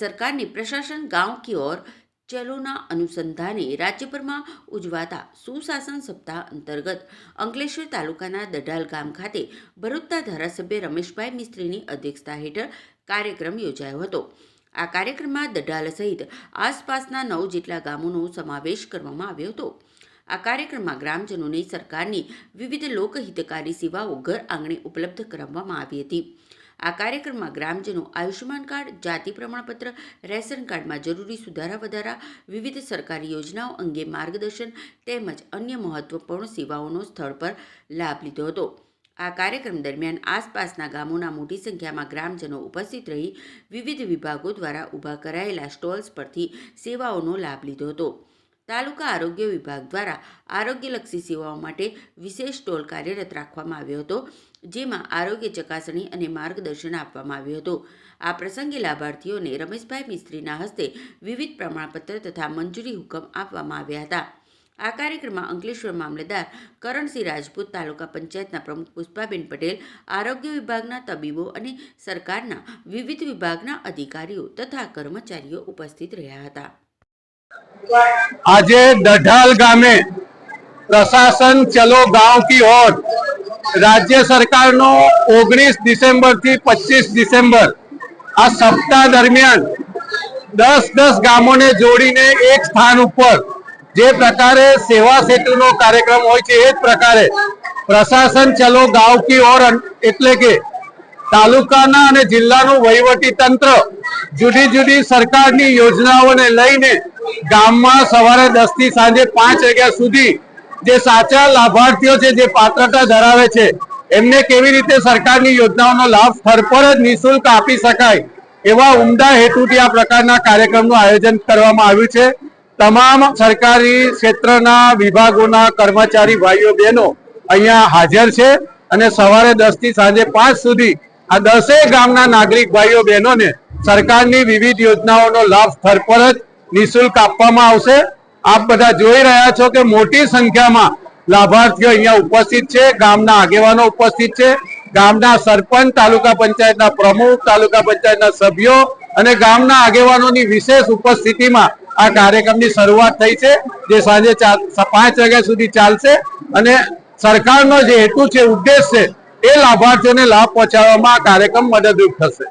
सरकार ने प्रशासन गांव की ओर ચલોના અનુસંધાને રાજ્યભરમાં ઉજવાતા સુશાસન સપ્તાહ અંતર્ગત અંકલેશ્વર તાલુકાના દઢાલ ગામ ખાતે ભરૂચના ધારાસભ્ય રમેશભાઈ મિસ્ત્રીની અધ્યક્ષતા હેઠળ કાર્યક્રમ યોજાયો હતો આ કાર્યક્રમમાં દઢાલ સહિત આસપાસના નવ જેટલા ગામોનો સમાવેશ કરવામાં આવ્યો હતો આ કાર્યક્રમમાં ગ્રામજનોને સરકારની વિવિધ લોકહિતકારી સેવાઓ ઘર આંગણે ઉપલબ્ધ કરાવવામાં આવી હતી આ કાર્યક્રમમાં ગ્રામજનો આયુષ્યમાન કાર્ડ, જાતિ પ્રમાણપત્ર, રેશન કાર્ડમાં જરૂરી સુધારા વધારા, વિવિધ સરકારી યોજનાઓ અંગે માર્ગદર્શન તેમજ અન્ય મહત્વપૂર્ણ સેવાઓનો સ્થળ પર લાભ લીધો હતો. આ કાર્યક્રમ દરમિયાન આસપાસના ગામોના મોટી સંખ્યામાં ગ્રામજનો ઉપસ્થિત રહી વિવિધ વિભાગો દ્વારા ઊભા કરાયેલા સ્ટોલ્સ પરથી સેવાઓનો લાભ લીધો હતો. તાલુકા આરોગ્ય વિભાગ દ્વારા આરોગ્યલક્ષી સેવાઓ માટે વિશેષ ટોલ કાર્યરત રાખવામાં આવ્યો હતો, જેમાં આરોગ્ય ચકાસણી અને માર્ગદર્શન આપવામાં આવ્યું હતું. આ પ્રસંગે લાભાર્થીઓને રમેશભાઈ મિસ્ત્રીના હસ્તે વિવિધ પ્રમાણપત્ર તથા મંજૂરી હુકમ આપવામાં આવ્યા હતા. આ કાર્યક્રમમાં અંકલેશ્વર મામલેદાર કરણસિંહ રાજપૂત, તાલુકા પંચાયતના પ્રમુખ પુષ્પાબેન પટેલ, આરોગ્ય વિભાગના તબીબો અને સરકારના વિવિધ વિભાગના અધિકારીઓ તથા કર્મચારીઓ ઉપસ્થિત રહ્યા હતા. આજે દઢાલ ગામે પ્રશાસન ચલો ગાંવ કી ઓર રાજ્ય સરકારનો ઓગણીસ ડિસેમ્બરથી પચીસ ડિસેમ્બર આ સપ્તાહ દરમિયાન દસ દસ ગામોને જોડીને એક સ્થાન ઉપર જે પ્રકારે સેવા સેતુનો કાર્યક્રમ હોય છે, એ જ પ્રકારે પ્રશાસન ચલો ગાંવ કી ઓર એટલે કે તાલુકાના અને જિલ્લાનું વહીવટી તંત્ર જુદી જુદી સરકારની યોજનાઓને લઈને ગામમાં સવારે દસથી સાંજે પાંચ વાગ્યા સુધી જે સાચા લાભાર્થીઓ છે, જે પાત્રતા ધરાવે છે, એમને કેવી રીતે સરકારની યોજનાઓનો લાભ પર જ નિઃશુલ્ક આપી શકાય એવા ઉમદા હેતુથી આ પ્રકારના કાર્યક્રમનું આયોજન કરવામાં આવ્યું છે. તમામ સરકારી ક્ષેત્રના વિભાગોના કર્મચારી ભાઈઓ, બહેનો અહીંયા હાજર છે અને સવારે દસથી સાંજે પાંચ સુધી આ દસેય ગામના નાગરિક ભાઈઓ, બહેનોને સરકારની વિવિધ યોજનાઓનો લાભ પર જ નિઃશુલ્ક આપવામાં આવશે. આપ બધા જોઈ રહ્યા છો કે મોટી સંખ્યામાં લાભાર્થીઓ અહીંયા ઉપસ્થિત છે. ગામના આગેવાનો ઉપસ્થિત છે. ગામના સરપંચ, તાલુકા પંચાયતના પ્રમુખ, તાલુકા પંચાયતના સભ્યો અને ગામના આગેવાનોની વિશેષ ઉપસ્થિતિમાં આ કાર્યક્રમની શરૂઆત થઈ છે, જે સાંજે પાંચ વાગ્યા સુધી ચાલશે. અને સરકારનો જે હેતુ છે, ઉદ્દેશ છે, એ લાભાર્થીઓને લાભ પહોંચાડવામાં આ કાર્યક્રમ મદદરૂપ થશે.